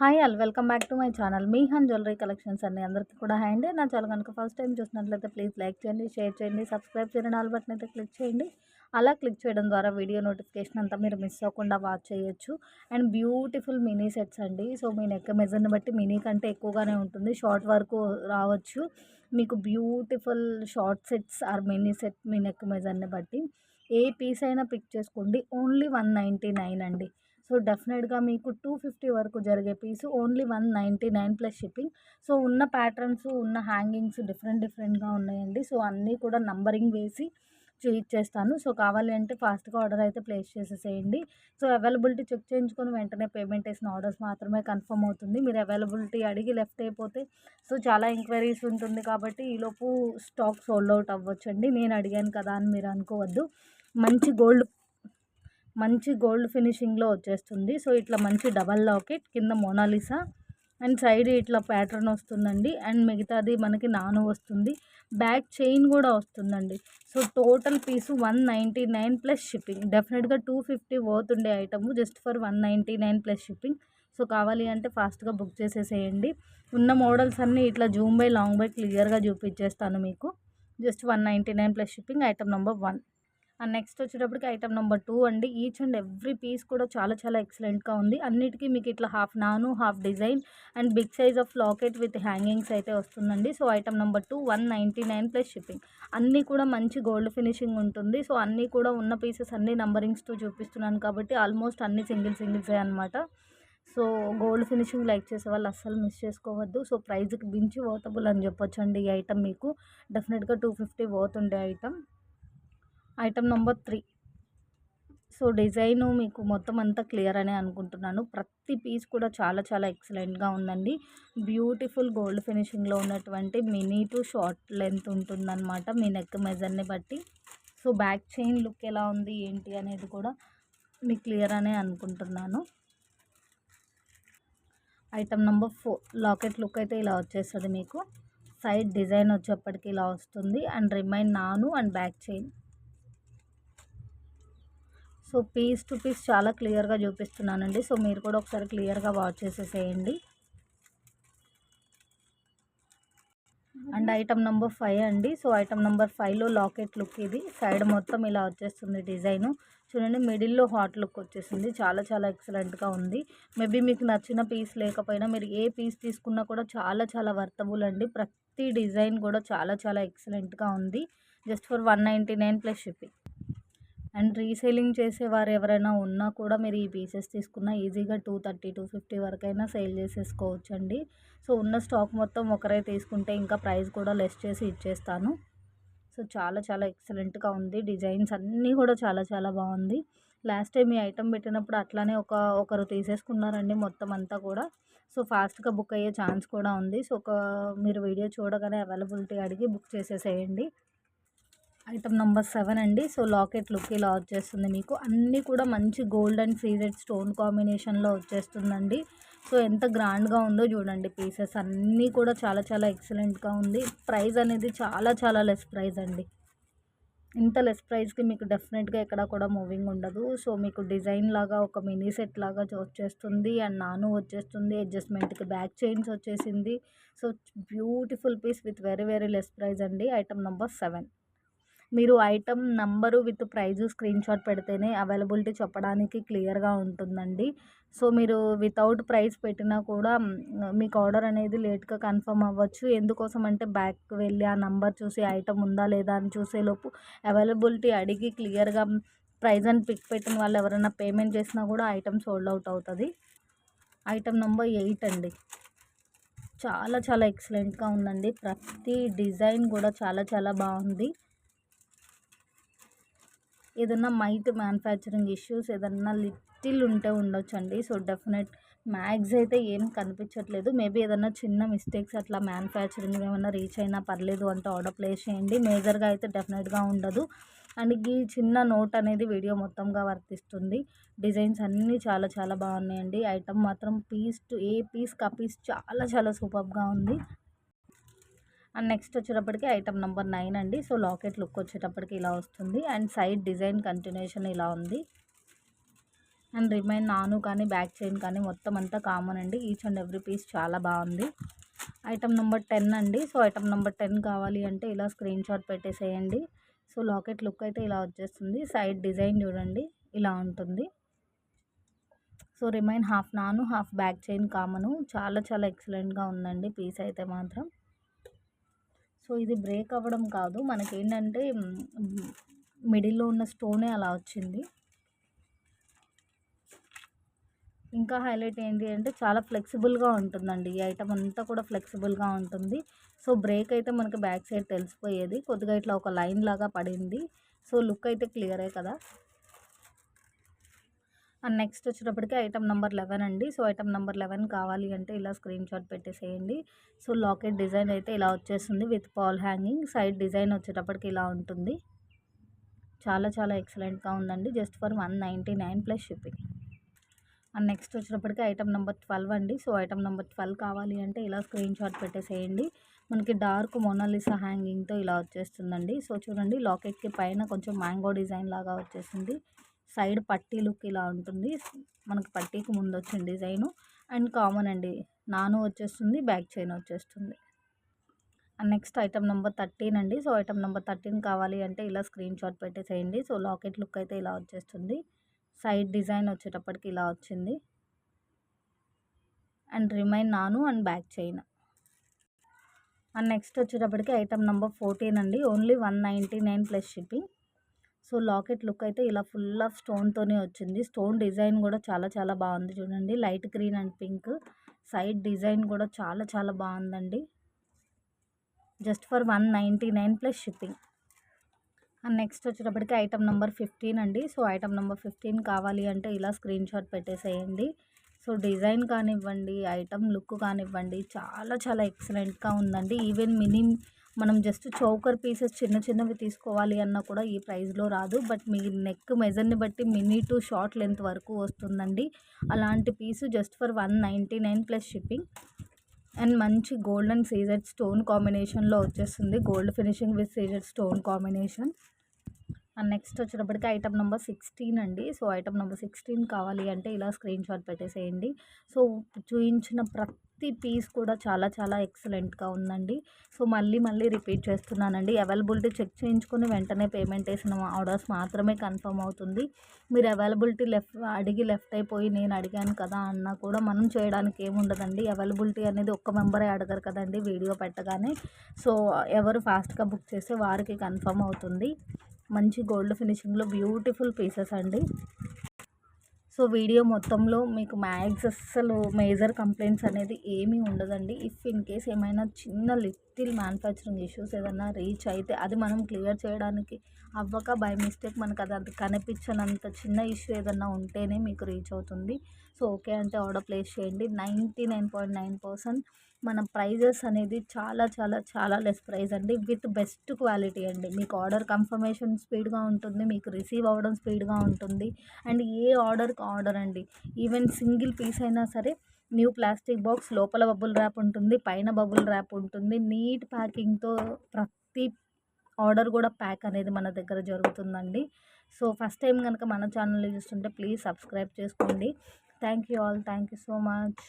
Hi all welcome back to my channel. మీ హన్ jewellery collections అండి. అందరికీ కూడా హాయ్ అండి. నా ఛానల్ కనుక ఫస్ట్ టైం చూసినట్లయితే ప్లీజ్ లైక్ చేయండి షేర్ చేయండి సబ్స్క్రైబ్ చేయండి ఆల్ బటన్ అయితే క్లిక్ చేయండి. అలా క్లిక్ చేయడం ద్వారా వీడియో నోటిఫికేషన్ అంతా మీరు మిస్ అవ్వకుండా వాచ్ చేయొచ్చు. అండ్ బ్యూటిఫుల్ మినీ సెట్స్ అండి. సో మీ నెక్ మెజర్ని బట్టి మినీ కంటే ఎక్కువగానే ఉంటుంది. షార్ట్ వరకు రావచ్చు. మీకు beautiful short sets or mini set me neck మెజర్ని బట్టి. ఏ పీస్ అయినా పిక్ చేసుకోండి. ఓన్లీ వన్ నైంటీ నైన్ అండి. సో డెఫినెట్గా మీకు టూ ఫిఫ్టీ వరకు జరిగే piece only one ninety nine plus shipping. So ఉన్న ప్యాటర్న్స్ ఉన్న హ్యాంగింగ్స్ డిఫరెంట్ డిఫరెంట్గా ఉన్నాయండి. సో అన్నీ కూడా నంబరింగ్ వేసి ఇచ్చేస్తాను సో కావాలి అంటే ఫాస్ట్గా ఆర్డర్ అయితే ప్లేస్ చేసేసేయండి. సో అవైలబిలిటీ చెక్ చేయించుకొని వెంటనే పేమెంట్ వేసిన ఆర్డర్స్ మాత్రమే కన్ఫర్మ్ అవుతుంది. మీరు అవైలబిలిటీ అడిగి లెఫ్ట్ అయిపోతే సో చాలా ఎంక్వైరీస్ ఉంటుంది కాబట్టి ఈలోపు స్టాక్ సోల్డ్ అవుట్ అవ్వచ్చండి. నేను అడిగాను కదా అని మీరు అనుకోవద్దు. మంచి గోల్డ్ మంచి గోల్డ్ ఫినిషింగ్లో వచ్చేస్తుంది. సో ఇట్లా మంచి డబల్ లాకెట్ కింద మోనాలిసా అండ్ సైడ్ ఇట్లా ప్యాటర్న్ వస్తుందండి. అండ్ మిగతాది మనకి నాను వస్తుంది. బ్యాక్ చైన్ కూడా వస్తుందండి. So total piece one ninety nine plus shipping. డెఫినెట్గా టూ ఫిఫ్టీ పోతుండే item just for one ninety nine plus shipping. So కావాలి అంటే ఫాస్ట్గా బుక్ చేసేసేయండి. ఉన్న మోడల్స్ అన్నీ ఇట్లా జూమ్ బై లాంగ్ బై క్లియర్గా చూపించేస్తాను మీకు. Just one ninety nine plus shipping item number one. And next వచ్చేటప్పటికి ఐటమ్ నెంబర్ టూ అండి. ఈచ్ అండ్ ఎవ్రీ పీస్ కూడా చాలా చాలా ఎక్సలెంట్గా ఉంది. అన్నిటికీ మీకు ఇట్లా హాఫ్ నాను half design and big size of locket with hangings అయితే వస్తుందండి. So item number two one ninety nine plus shipping. అన్నీ కూడా మంచి గోల్డ్ ఫినిషింగ్ ఉంటుంది. సో అన్నీ కూడా ఉన్న పీసెస్ అన్ని నంబరింగ్స్తో చూపిస్తున్నాను కాబట్టి ఆల్మోస్ట్ అన్ని సింగిల్ సింగిల్సే అనమాట సో గోల్డ్ ఫినిషింగ్ లైక్ చేసే వాళ్ళు అస్సలు మిస్ చేసుకోవద్దు. సో ప్రైజ్కి మించి పోతబుల్ అని చెప్పొచ్చు అండి ఈ ఐటమ్ మీకు. డెఫినెట్గా టూ ఫిఫ్టీ పోతుండే item item number three so design మీకు మొత్తం అంతా క్లియర్ అనే అనుకుంటున్నాను. ప్రతి పీస్ కూడా చాలా చాలా ఎక్సలెంట్గా ఉందండి. బ్యూటిఫుల్ గోల్డ్ ఫినిషింగ్లో ఉన్నటువంటి మినీ టు షార్ట్ లెంత్ ఉంటుందన్నమాట. మీ నెక్ మెజర్ని బట్టి. సో బ్యాక్ చైన్ లుక్ ఎలా ఉంది ఏంటి అనేది కూడా మీకు క్లియర్ అనే అనుకుంటున్నాను. Item number four locket look అయితే ఇలా వచ్చేస్తుంది మీకు. సైడ్ డిజైన్ వచ్చేప్పటికి ఇలా వస్తుంది. అండ్ రిమైన్ నాను and back chain so piece to piece చాలా క్లియర్గా చూపిస్తున్నానండి. సో మీరు కూడా ఒకసారి క్లియర్గా వాచ్ చేసేసేయండి. అండ్ ఐటమ్ నెంబర్ ఫైవ్ అండి. సో ఐటమ్ నెంబర్ ఫైవ్లో లాకెట్ లుక్ ఇది. సైడ్ మొత్తం ఇలా వచ్చేస్తుంది డిజైను. చూడండి మిడిల్లో హాట్ లుక్ వచ్చేసింది. చాలా చాలా ఎక్సలెంట్గా ఉంది. మేబీ మీకు నచ్చిన పీస్ లేకపోయినా మీరు ఏ పీస్ తీసుకున్నా కూడా చాలా చాలా వర్తబుల్ అండి. ప్రతి డిజైన్ కూడా చాలా చాలా ఎక్సలెంట్గా ఉంది. Just for one ninety nine plus shipping. And reselling చేసేవారు ఎవరైనా ఉన్నా కూడా మీరు ఈ పీసెస్ తీసుకున్న ఈజీగా టూ థర్టీ టూ ఫిఫ్టీ వరకైనా సేల్ చేసేసుకోవచ్చు అండి సో ఉన్న స్టాక్ మొత్తం ఒకరే తీసుకుంటే ఇంకా ప్రైస్ కూడా లెస్ చేసి ఇచ్చేస్తాను. సో చాలా చాలా ఎక్సలెంట్గా ఉంది. డిజైన్స్ అన్నీ కూడా చాలా చాలా బాగుంది. లాస్ట్ టైం ఈ ఐటెం పెట్టినప్పుడు అట్లానే ఒక ఒకరు తీసేసుకున్నారండి మొత్తం అంతా కూడా. సో ఫాస్ట్గా బుక్ అయ్యే ఛాన్స్ కూడా ఉంది. సో ఒక మీరు వీడియో చూడగానే అవైలబిలిటీ అడిగి బుక్ చేసేసేయండి. ఐటమ్ నెంబర్ సెవెన్ అండి. సో లాకెట్ లుక్ ఇలా వచ్చేస్తుంది మీకు. అన్నీ కూడా మంచి గోల్డ్ అండ్ సీజెడ్ స్టోన్ కాంబినేషన్లో వచ్చేస్తుందండి. సో ఎంత గ్రాండ్గా ఉందో చూడండి పీసెస్. అన్నీ కూడా చాలా చాలా ఎక్సలెంట్గా ఉంది. ప్రైస్ అనేది చాలా చాలా లెస్ ప్రైస్ అండి. ఇంత లెస్ ప్రైస్కి మీకు డెఫినెట్గా ఎక్కడ కూడా మూవింగ్ ఉండదు. సో మీకు డిజైన్ లాగా ఒక మినీ సెట్ లాగా వచ్చేస్తుంది. అండ్ నాను వచ్చేస్తుంది. అడ్జస్ట్మెంట్కి బ్యాక్ చైన్స్ వచ్చేసింది. So beautiful piece with very very less price అండి. Item number seven. మీరు item number with price screenshot పెడితేనే అవైలబిలిటీ చెప్పడానికి క్లియర్గా ఉంటుందండి. సో మీరు వితౌట్ ప్రైస్ పెట్టినా కూడా మీకు ఆర్డర్ అనేది లేట్గా కన్ఫర్మ్ అవ్వచ్చు. ఎందుకోసం అంటే బ్యాక్ వెళ్ళి ఆ నంబర్ చూసి ఐటమ్ ఉందా లేదా అని చూసేలోపు అవైలబిలిటీ అడిగి క్లియర్గా ప్రైజ్ అని పిక్ పెట్టిన వాళ్ళు ఎవరైనా పేమెంట్ చేసినా కూడా ఐటమ్ సోల్డ్ అవుట్ అవుతుంది. ఐటమ్ నెంబర్ ఎయిట్ అండి. చాలా చాలా ఎక్సలెంట్గా ఉందండి. ప్రతి డిజైన్ కూడా చాలా చాలా బాగుంది. ఏదన్నా మైట్ మ్యానుఫ్యాక్చరింగ్ ఇష్యూస్ ఏదన్నా లిటిల్ ఉంటే ఉండొచ్చండి. సో డెఫినెట్ మ్యాగ్స్ అయితే ఏం కనిపించట్లేదు. మేబీ ఏదన్నా చిన్న మిస్టేక్స్ అట్లా మ్యానుఫ్యాక్చరింగ్ ఏమన్నా రీచ్ అయినా పర్లేదు అంటే ఆర్డర్ ప్లేస్ చేయండి. మేజర్గా అయితే డెఫినెట్గా ఉండదు. అండ్ ఈ చిన్న నోట్ అనేది వీడియో మొత్తంగా వర్తిస్తుంది. డిజైన్స్ అన్నీ చాలా చాలా బాగున్నాయండి. ఐటమ్ మాత్రం పీస్ టు ఏ పీస్ కా పీస్ చాలా చాలా సూపర్గా ఉంది. అండ్ నెక్స్ట్ వచ్చేటప్పటికి ఐటమ్ నెంబర్ నైన్ అండి. సో లాకెట్ లుక్ వచ్చేటప్పటికి ఇలా వస్తుంది. అండ్ సైడ్ డిజైన్ కంటిన్యూషన్ ఇలా ఉంది. అండ్ రిమైన్ నాను కానీ బ్యాక్ చైన్ కానీ మొత్తం అంతా కామన్ అండి. ఈచ్ అండ్ ఎవ్రీ పీస్ చాలా బాగుంది. ఐటమ్ నెంబర్ టెన్ అండి. సో ఐటమ్ నెంబర్ టెన్ కావాలి అంటే ఇలా స్క్రీన్ షాట్ పెట్టేసేయండి. సో లాకెట్ లుక్ అయితే ఇలా వచ్చేస్తుంది. సైడ్ డిజైన్ చూడండి ఇలా ఉంటుంది. సో రిమైన్ హాఫ్ నాను హాఫ్ బ్యాక్ చైన్ కామను. చాలా చాలా ఎక్సలెంట్గా ఉందండి పీస్ అయితే మాత్రం. సో ఇది బ్రేక్ అవ్వడం కాదు. మనకి ఏంటంటే మిడిల్లో ఉన్న స్టోనే అలా వచ్చింది. ఇంకా హైలైట్ ఏంటి అంటే చాలా ఫ్లెక్సిబుల్గా ఉంటుందండి. ఈ ఐటమ్ అంతా కూడా ఫ్లెక్సిబుల్గా ఉంటుంది. సో బ్రేక్ అయితే మనకి బ్యాక్ సైడ్ తెలిసిపోయేది. కొద్దిగా ఇట్లా ఒక లైన్ లాగా పడింది. సో లుక్ అయితే క్లియరే కదా. అండ్ నెక్స్ట్ వచ్చేటప్పటికి ఐటమ్ నెంబర్ లెవెన్ అండి. సో ఐటమ్ నెంబర్ లెవెన్ కావాలి అంటే ఇలా స్క్రీన్ షాట్ పెట్టేసేయండి. సో లాకెట్ డిజైన్ అయితే ఇలా వచ్చేస్తుంది with pearl hanging. Side design వచ్చేటప్పటికి ఇలా ఉంటుంది. చాలా చాలా ఎక్సలెంట్గా ఉందండి. Just for one ninety nine plus shipping. And next వచ్చేటప్పటికి ఐటమ్ నెంబర్ ట్వెల్వ్ అండి. సో ఐటమ్ నెంబర్ ట్వెల్వ్ కావాలి అంటే ఇలా స్క్రీన్ షాట్ పెట్టేసేయండి. మనకి డార్క్ మొనాలిసా హ్యాంగింగ్తో ఇలా వచ్చేస్తుందండి. సో చూడండి లాకెట్కి పైన కొంచెం మ్యాంగో డిజైన్ లాగా వచ్చేసింది. సైడ్ పట్టీ లుక్ ఇలా ఉంటుంది. మనకు పట్టీకి ముందు వచ్చిన డిజైను. అండ్ కామన్ అండి నాను వచ్చేస్తుంది బ్యాక్ చైన్ వచ్చేస్తుంది. నెక్స్ట్ ఐటమ్ నెంబర్ థర్టీన్ అండి. సో ఐటమ్ నెంబర్ థర్టీన్ కావాలి అంటే ఇలా స్క్రీన్ షాట్ పెట్టేసేయండి. సో లాకెట్ లుక్ అయితే ఇలా వచ్చేస్తుంది. సైడ్ డిజైన్ వచ్చేటప్పటికి ఇలా వచ్చింది. అండ్ రిమైన్ నాను and back chain. And next వచ్చేటప్పటికి ఐటమ్ నెంబర్ ఫోర్టీన్ అండి. Only one ninety nine plus shipping. So locket look అయితే ఇలా ఫుల్ ఆఫ్ స్టోన్తోనే వచ్చింది. స్టోన్ డిజైన్ కూడా చాలా చాలా బాగుంది చూడండి. Light green and pink. Side design కూడా చాలా చాలా బాగుందండి. Just for one ninety nine plus shipping. And next వచ్చేటప్పటికి ఐటమ్ నెంబర్ ఫిఫ్టీన్ అండి. సో ఐటమ్ నెంబర్ ఫిఫ్టీన్ కావాలి అంటే ఇలా స్క్రీన్ షాట్ పెట్టేసేయండి. సో డిజైన్ కానివ్వండి ఐటమ్ లుక్ కానివ్వండి చాలా చాలా ఎక్సలెంట్గా ఉందండి. ఈవెన్ మినీ మనం జస్ట్ చౌకర్ పీసెస్ చిన్న చిన్నవి తీసుకోవాలి అన్నా కూడా ఈ ప్రైస్లో రాదు. బట్ మీ నెక్ మెజర్ని బట్టి మినీ టు షార్ట్ లెంత్ వరకు వస్తుందండి. అలాంటి piece just for one ninety nine plus shipping. And మంచి గోల్డ్ అండ్ సీజెడ్ స్టోన్ కాంబినేషన్లో వచ్చేస్తుంది. Gold finishing with CZ stone combination. And next వచ్చేటప్పటికి ఐటమ్ నెంబర్ సిక్స్టీన్ అండి. సో ఐటమ్ నెంబర్ సిక్స్టీన్ కావాలి అంటే ఇలా స్క్రీన్ షాట్ పెట్టేసేయండి. సో చూపించిన ప్రతి పీస్ కూడా చాలా చాలా ఎక్సలెంట్గా ఉందండి. సో మళ్ళీ మళ్ళీ రిపీట్ చేస్తున్నానండి. అవైలబిలిటీ చెక్ చేయించుకొని వెంటనే పేమెంట్ వేసిన ఆర్డర్స్ మాత్రమే కన్ఫర్మ్ అవుతుంది. మీరు అవైలబిలిటీ లెఫ్ట్ అడిగి లెఫ్ట్ అయిపోయి నేను అడిగాను కదా అన్నా కూడా మనం చేయడానికి ఏముండదండి అవైలబిలిటీ అనేది ఒక్క మెంబరే అడగరు కదండి వీడియో పెట్టగానే. సో ఎవరు ఫాస్ట్గా బుక్ చేస్తే వారికి కన్ఫర్మ్ అవుతుంది. మంచి గోల్డ్ ఫినిషింగ్లో బ్యూటిఫుల్ పీసెస్ అండి. సో వీడియో మొత్తంలో మీకు మ్యాక్స్ అస్సలు మేజర్ కంప్లైంట్స్ అనేది ఏమీ ఉండదండి. ఇఫ్ ఇన్ కేస్ ఏమైనా చిన్న లిటిల్ మ్యానుఫ్యాక్చరింగ్ ఇష్యూస్ ఏదైనా రీచ్ అయితే అది మనం క్లియర్ చేయడానికి అవ్వక బై మిస్టేక్ మనకు అది అది కనిపించనంత చిన్న ఇష్యూ ఏదన్నా ఉంటేనే మీకు రీచ్ అవుతుంది. సో ఓకే అంటే ఆర్డర్ ప్లేస్ చేయండి. Ninety nine point nine percent మన ప్రైజెస్ అనేది చాలా చాలా చాలా లెస్ ప్రైస్ అండి. విత్ బెస్ట్ క్వాలిటీ అండి. మీకు ఆర్డర్ కన్ఫర్మేషన్ స్పీడ్గా ఉంటుంది మీకు రిసీవ్ అవ్వడం స్పీడ్గా ఉంటుంది. అండ్ ఏ ఆర్డర్కి ఆర్డర్ అండి. ఈవెన్ సింగిల్ పీస్ అయినా సరే న్యూ ప్లాస్టిక్ బాక్స్ లోపల బబుల్ ర్యాప్ ఉంటుంది పైన బబుల్ ర్యాప్ ఉంటుంది. నీట్ ప్యాకింగ్తో ప్రతి ఆర్డర్ కూడా ప్యాక్ అనేది మన దగ్గర జరుగుతుందండి. సో ఫస్ట్ టైం కనుక మన ఛానల్ చూస్తుంటే ప్లీజ్ సబ్స్క్రైబ్ చేసుకోండి. Thank you all. Thank you so much.